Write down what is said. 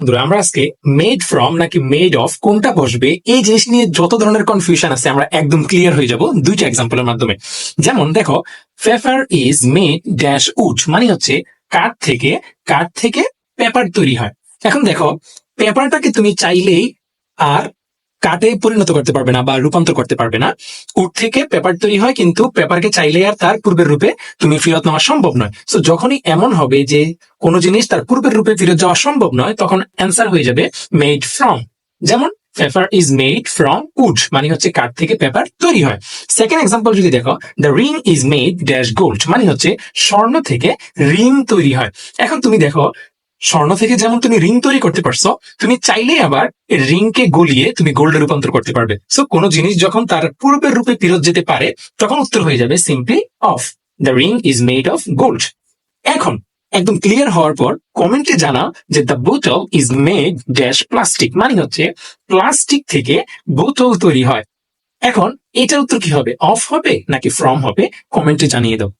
বন্ধুরা, আমরা আজকে মেড ফ্রম নাকি মেড অফ কোনটা বসবে, এই জিনিস নিয়ে যত ধরনের কনফিউশন আছে আমরা একদম ক্লিয়ার হয়ে যাব দুইটা এক্সাম্পলের মাধ্যমে। যেমন দেখো paper is made dash wood মানে হচ্ছে কাঠ থেকে কাঠ থেকে পেপার তৈরি হয়। এখন দেখো পেপারটাকে তুমি চাইলেই আর কাঠে পরিণত করতে পারবে না বা রূপান্তর করতে পারবে না। উড থেকে পেপার তৈরি হয় কিন্তু পেপারকে চাইলে আর তার পূর্বের রূপে তুমি ফেরত নেওয়া সম্ভব নয়। তো যখনই এমন হবে যে কোনো জিনিস তার পূর্বের রূপে ফেরত যাওয়া সম্ভব নয়, তখন অ্যান্সার হয়ে যাবে মেড ফ্রম যেমন paper is made from wood মানে হচ্ছে কাঠ থেকে পেপার তৈরি হয়। সেকেন্ড এক্সাম্পল যদি দেখো the ring is made dash gold মানে হচ্ছে স্বর্ণ থেকে রিং তৈরি হয়। এখন তুমি দেখো স্বর্ণ থেকে যেমন তুমি রিং তৈরি করতে পারছ, তুমি চাইলে আবার রিং কে গলিয়ে তুমি গোল্ডে রূপান্তর করতে পারবে। সো কোনো জিনিস যখন তার পূর্বের রূপে ফেরত যেতে পারে, তখন উত্তর হয়ে যাবে simply of the ring is made of gold এখন, একদম ক্লিয়ার হওয়ার পর কমেন্টে জানা যে দ্য বোতল ইজ মেড ড্যাশ প্লাস্টিক মানে হচ্ছে প্লাস্টিক থেকে বোতল তৈরি হয়। এখন, এটার উত্তর কি হবে? অফ হবে নাকি ফ্রম হবে? কমেন্টে জানিয়ে দাও।